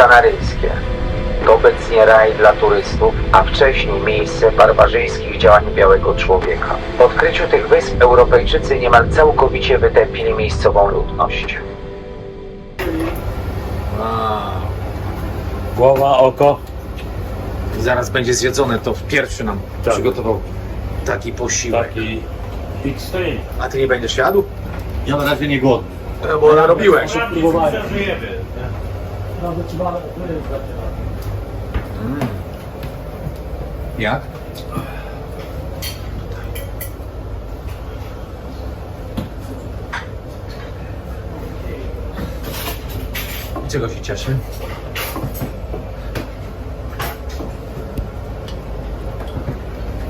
Kanaryjskie. To obecnie raj dla turystów, a wcześniej miejsce barbarzyńskich działań białego człowieka. Po odkryciu tych wysp Europejczycy niemal całkowicie wytępili miejscową ludność. Głowa, oko. Zaraz będzie zjedzone, to pierwszy nam Tak. przygotował taki posiłek. Taki extreme. A ty nie będziesz jadł? Ja na razie nie głodny. No, bo narobiłeś. Próbowałem. Jak? Czego się cieszy?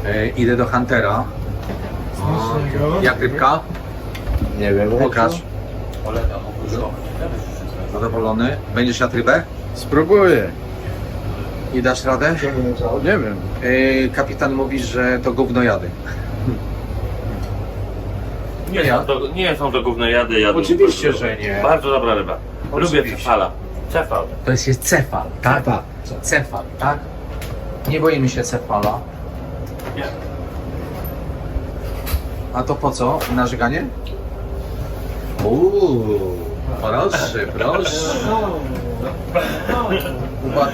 E, idę do Huntera. O, jak rybka? Nie wiem. Pokaż. Zadowolony? Będziesz jadł rybę? Spróbuję. I dasz radę? Nie wiem. E, kapitan mówi, że to gówno jady. Nie, są to, nie są to główne jady. Oczywiście, że nie. Bardzo dobra ryba. Lubię Oczywiście. cefala. Cefal. To jest, jest cefal, tak? Cefal. Cefal, tak? Nie boimy się cefala. Nie. A to po co? Na żyganie? Uuu, proszę, proszę. Uwa-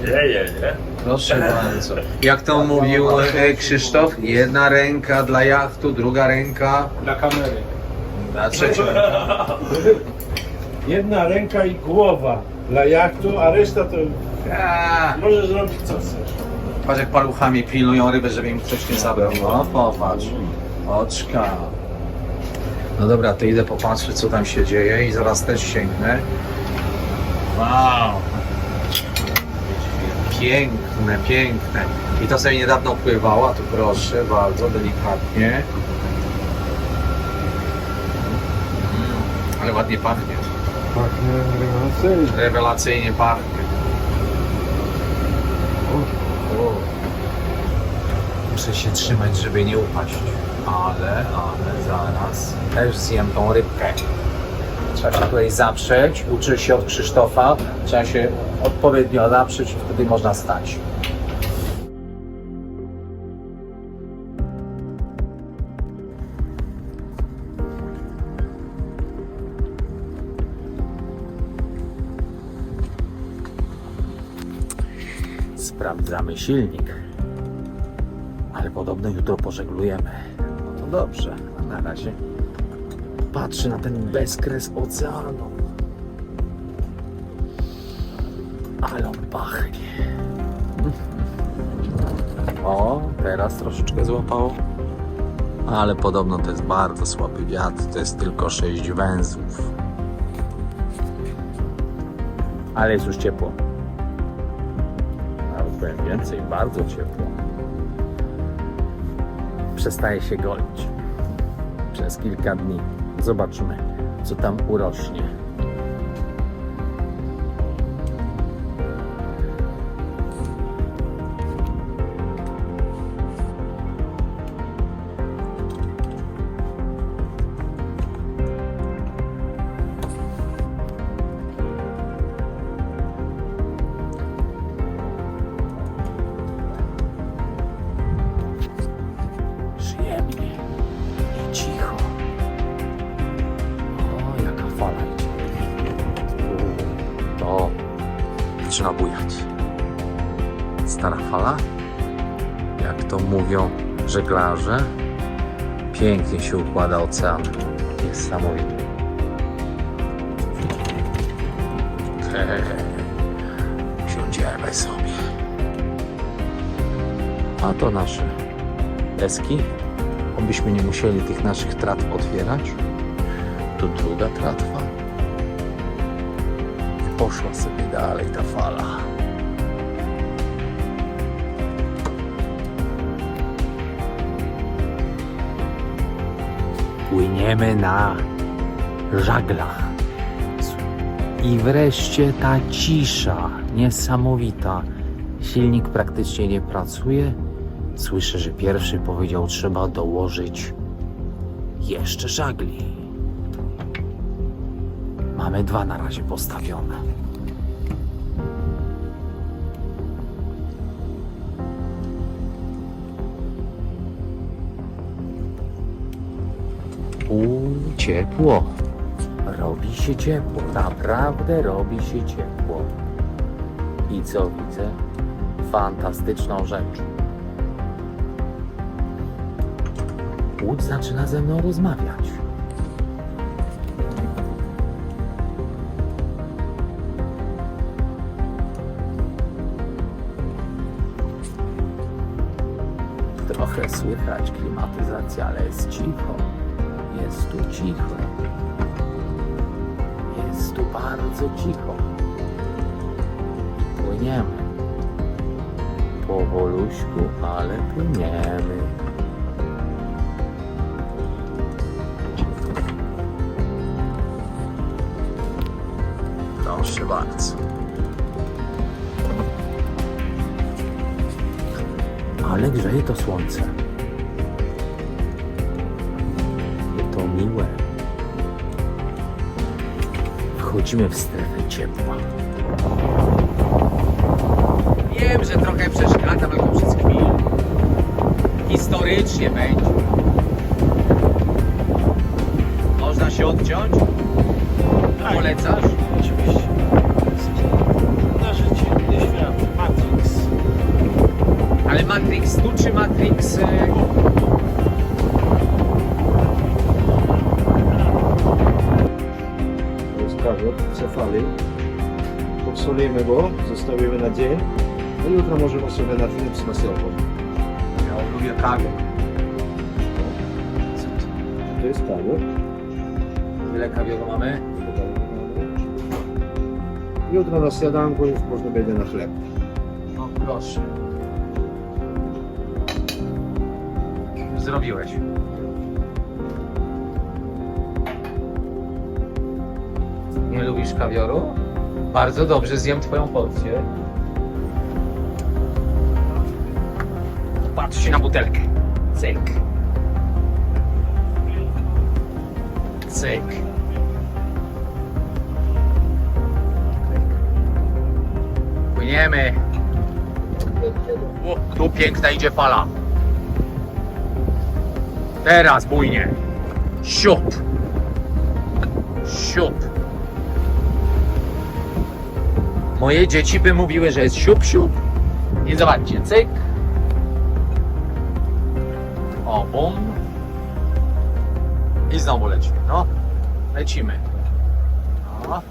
Nie, nie, nie. Proszę bardzo. Jak to mówił e, Krzysztof, jedna ręka dla jachtu, druga ręka Dla kamery. dla trzecią. Jedna ręka i głowa dla jachtu, a reszta to A, możesz zrobić co chcesz. Patrz jak paluchami pilnują ryby, żeby im ktoś nie zabrał. No popatrz. Oczka. No dobra, to idę popatrzeć co tam się dzieje i zaraz też sięgnę. Wow. Piękne, piękne. I to sobie niedawno pływało, a tu proszę, bardzo delikatnie. Mm, ale ładnie pachnie. Pachnie rewelacyjnie. Rewelacyjnie pachnie. Muszę się trzymać, żeby nie upaść. Ale, ale zaraz też zjem tą rybkę. Trzeba się tutaj zaprzeć. Uczy się od Krzysztofa. Trzeba się odpowiednio zaprzeć wtedy można stać. Sprawdzamy silnik. Ale podobno jutro pożeglujemy. No to dobrze. A na razie patrzę na ten bezkres oceanu. Ale on pachnie. O, teraz troszeczkę złapało. Ale podobno to jest bardzo słaby wiatr. To jest tylko 6 węzłów. Ale jest już ciepło. Nawet powiem więcej, bardzo ciepło. Przestaje się golić. Przez kilka dni. Zobaczymy, co tam urośnie. Zaczyna bujać. Stara fala, jak to mówią żeglarze, pięknie się układa ocean. Niesamowity. Siądziemy sobie. A to nasze deski, obyśmy nie musieli tych naszych tratw otwierać. Tu druga tratwa. Poszła sobie dalej ta fala. Płyniemy na żaglach. I wreszcie ta cisza niesamowita. Silnik praktycznie nie pracuje. Słyszę, że pierwszy powiedział, trzeba dołożyć jeszcze żagli. Mamy dwa na razie postawione. U ciepło. Robi się ciepło, naprawdę robi się ciepło. I co widzę? Fantastyczną rzecz. Łódź zaczyna ze mną rozmawiać. Słychać klimatyzacja, ale jest cicho. Jest tu cicho. Jest tu bardzo cicho. Płyniemy. Powoluśku, ale płyniemy. Proszę bardzo. Ale grzeje to słońce. To miłe. Wchodzimy w strefę ciepła. Wiem, że trochę przeszkadzam, ale to przez chwilę. Historycznie będzie. Można się odciąć? Polecasz? Oczywiście. Czy Matrix... To jest kawior, cefali. Podsolimy go, zostawimy na dzień. A jutro możemy sobie na film smasować. Ja lubię kawę. To jest kawior. Ile kawioru mamy? Jutro na śniadanku już można będzie na chleb. No proszę. Zrobiłeś. Nie lubisz kawioru? Bardzo dobrze, zjem twoją porcję. Patrz się na butelkę. Cyk. Cyk. Płyniemy. Tu piękna idzie fala. Teraz bujnie. Siup. Siup. Moje dzieci by mówiły, że jest siup, siup. I zobaczcie, cyk. O, bum. I znowu lecimy, no. Lecimy. No.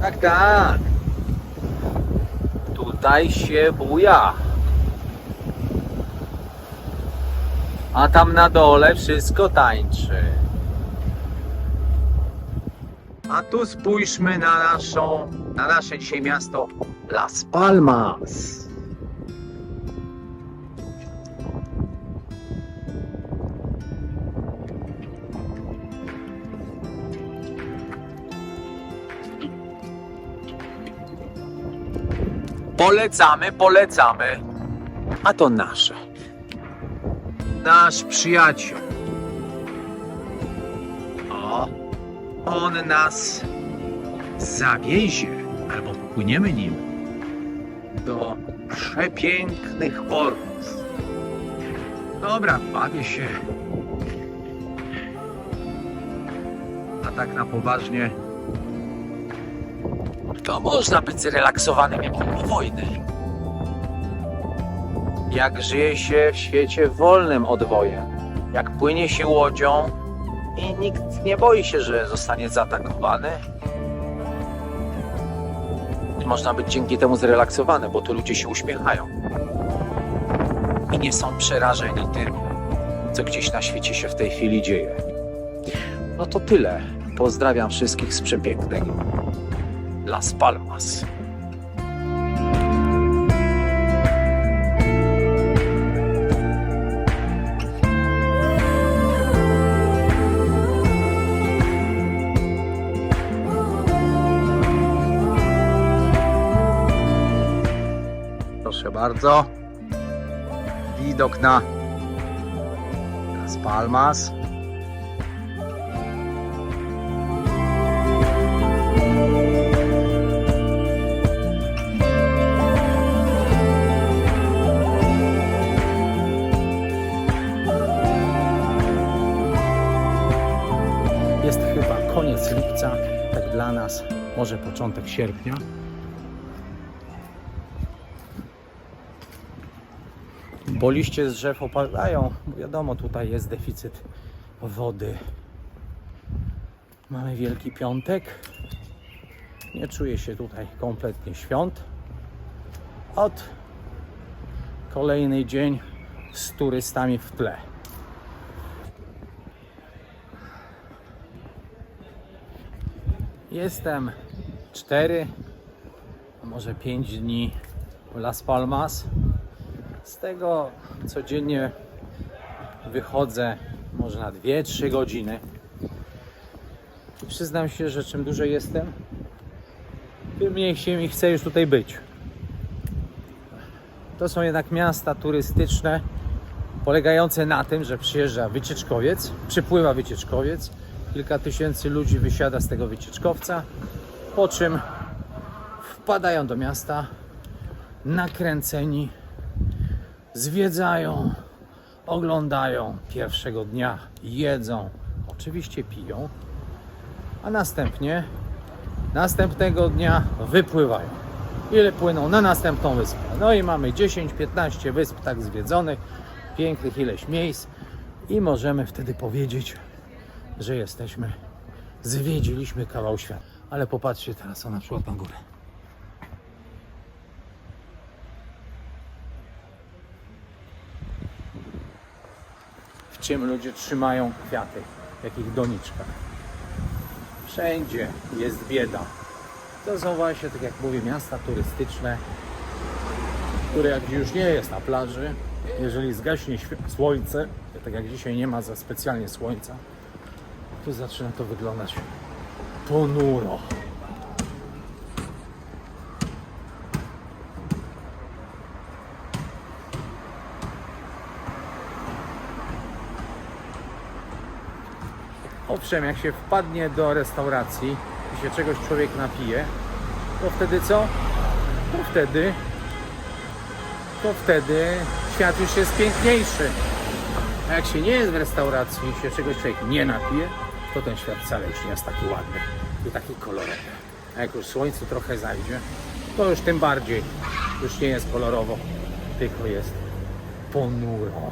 Tak, tak. Tutaj się buja. A tam na dole wszystko tańczy. A tu spójrzmy na naszą, na nasze dzisiaj miasto Las Palmas. Polecamy, polecamy. A to nasze. Nasz przyjaciel. O, on nas zawiezie, albo popłyniemy nim do przepięknych portów. Dobra, bawię się. A tak na poważnie, to można być zrelaksowanym jak nie ma wojny. Jak żyje się w świecie wolnym od wojen. Jak płynie się łodzią i nikt nie boi się, że zostanie zaatakowany. Można być dzięki temu zrelaksowany, bo tu ludzie się uśmiechają. I nie są przerażeni tym, co gdzieś na świecie się w tej chwili dzieje. No to tyle. Pozdrawiam wszystkich z przepięknej Las Palmas. Proszę bardzo. Widok na Las Palmas. koniec lipca, tak dla nas, może początek sierpnia. Bo liście z drzew opadają, wiadomo, tutaj jest deficyt wody. Mamy Wielki Piątek. Nie czuję się tutaj kompletnie świąt. Od kolejny dzień z turystami w tle. Jestem 4, a może 5 dni w Las Palmas. Z tego codziennie wychodzę może na 2-3 godziny. I przyznam się, że czym dłużej jestem, tym mniej się mi chce już tutaj być. To są jednak miasta turystyczne, polegające na tym, że przyjeżdża wycieczkowiec, przypływa wycieczkowiec, kilka tysięcy ludzi wysiada z tego wycieczkowca, po czym wpadają do miasta nakręceni, zwiedzają, oglądają pierwszego dnia, jedzą, oczywiście piją, a następnie następnego dnia wypływają. Ile płyną na następną wyspę. No i mamy 10-15 wysp tak zwiedzonych, pięknych ileś miejsc i możemy wtedy powiedzieć, że jesteśmy, zwiedziliśmy kawał świata. Ale popatrzcie teraz o na przykład na górę. Czym ludzie trzymają kwiaty, w jakich doniczkach. Wszędzie jest bieda. To są właśnie, tak jak mówię, miasta turystyczne, które jak już nie jest na plaży, jeżeli zgaśnie słońce, tak jak dzisiaj nie ma za specjalnie słońca, to zaczyna to wyglądać ponuro. Owszem, jak się wpadnie do restauracji i się czegoś człowiek napije, to wtedy co? To wtedy to wtedy świat już jest piękniejszy. A jak się nie jest w restauracji i się czegoś człowiek nie napije, to ten świat wcale już nie jest taki ładny i taki kolorowy. A jak już słońce trochę zajdzie, to już tym bardziej już nie jest kolorowo, tylko jest ponuro.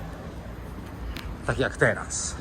Tak jak teraz.